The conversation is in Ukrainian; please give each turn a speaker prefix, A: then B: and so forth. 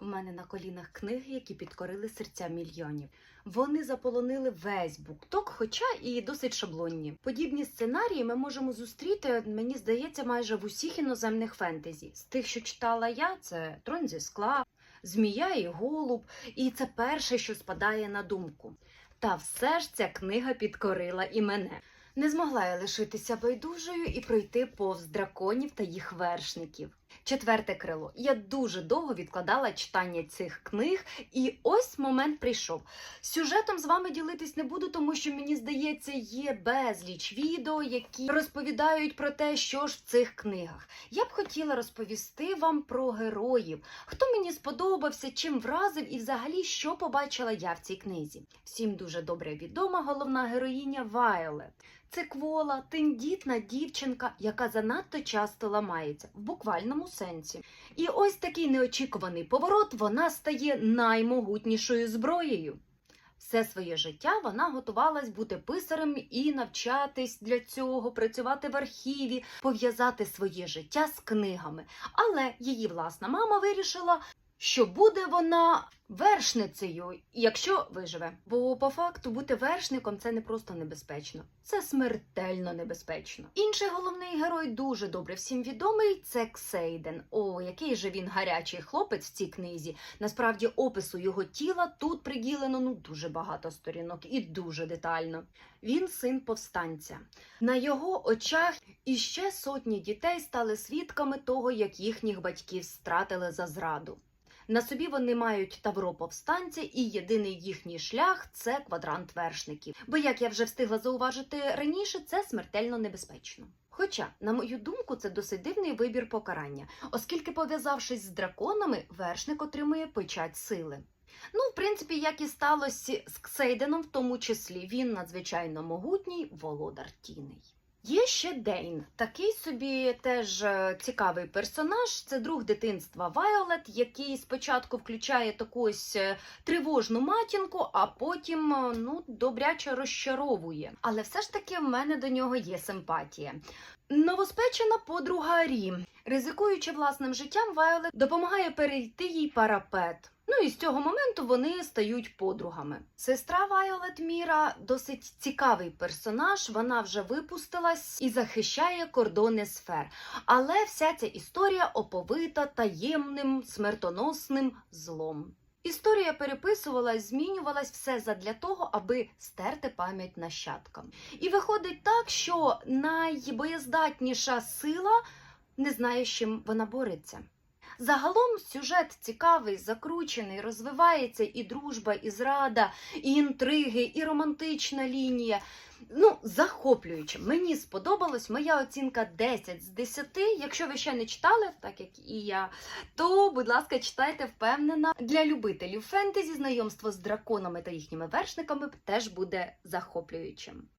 A: В мене на колінах книги, які підкорили серця мільйонів. Вони заполонили весь букток, хоча і досить шаблонні. Подібні сценарії ми можемо зустріти, мені здається, майже в усіх іноземних фентезі. З тих, що читала я, це Трон зі скла, Змія і голуб, і це перше, що спадає на думку. Та все ж ця книга підкорила і мене. Не змогла я лишитися байдужою і пройти повз драконів та їх вершників. Четверте крило. Я дуже довго відкладала читання цих книг, і ось момент прийшов. Сюжетом з вами ділитись не буду, тому що мені здається, є безліч відео, які розповідають про те, що ж в цих книгах. Я б хотіла розповісти вам про героїв, хто мені сподобався, чим вразив і взагалі що побачила я в цій книзі. Всім дуже добре відома головна героїня Вайолет. Це квола, тендітна дівчинка, яка занадто часто ламається в буквальному сенсі. І ось такий неочікуваний поворот вона стає наймогутнішою зброєю. Все своє життя вона готувалась бути писарем і навчатись для цього, працювати в архіві, пов'язати своє життя з книгами. Але її власна мама вирішила, що буде вона вершницею, якщо виживе. Бо по факту бути вершником це не просто небезпечно, це смертельно небезпечно. Інший головний герой дуже добре всім відомий. Це Ксейден. О, який же він гарячий хлопець в цій книзі. Насправді опису його тіла тут приділено ну дуже багато сторінок і дуже детально. Він син повстанця. На його очах іще сотні дітей стали свідками того, як їхніх батьків стратили за зраду. На собі вони мають тавро повстанця, і єдиний їхній шлях це квадрант вершників. Бо, як я вже встигла зауважити раніше, це смертельно небезпечно. Хоча, на мою думку, це досить дивний вибір покарання, оскільки, пов'язавшись з драконами, вершник отримує печать сили. Ну, в принципі, як і сталося з Ксейденом, в тому числі він надзвичайно могутній володар тіней. Є ще Дейн, такий собі теж е, цікавий персонаж. Це друг дитинства Вайолет, який спочатку включає таку ось е, тривожну матінку, а потім е, ну добряче розчаровує. Але все ж таки в мене до нього є симпатія. Новоспечена подруга Рі, ризикуючи власним життям, Вайолет допомагає перейти їй парапет. Ну і з цього моменту вони стають подругами. Сестра Вайолет Міра досить цікавий персонаж. Вона вже випустилась і захищає кордони сфер. Але вся ця історія оповита таємним смертоносним злом. Історія переписувалась, змінювалась все задля того, аби стерти пам'ять нащадкам. І виходить так, що найбоєздатніша сила не знає, з чим вона бореться. Загалом сюжет цікавий, закручений, розвивається і дружба, і зрада, і інтриги, і романтична лінія. Ну, захоплююче. Мені сподобалось. Моя оцінка 10 з 10. Якщо ви ще не читали, так як і я, то, будь ласка, читайте впевнена. Для любителів фентезі знайомство з драконами та їхніми вершниками теж буде захоплюючим.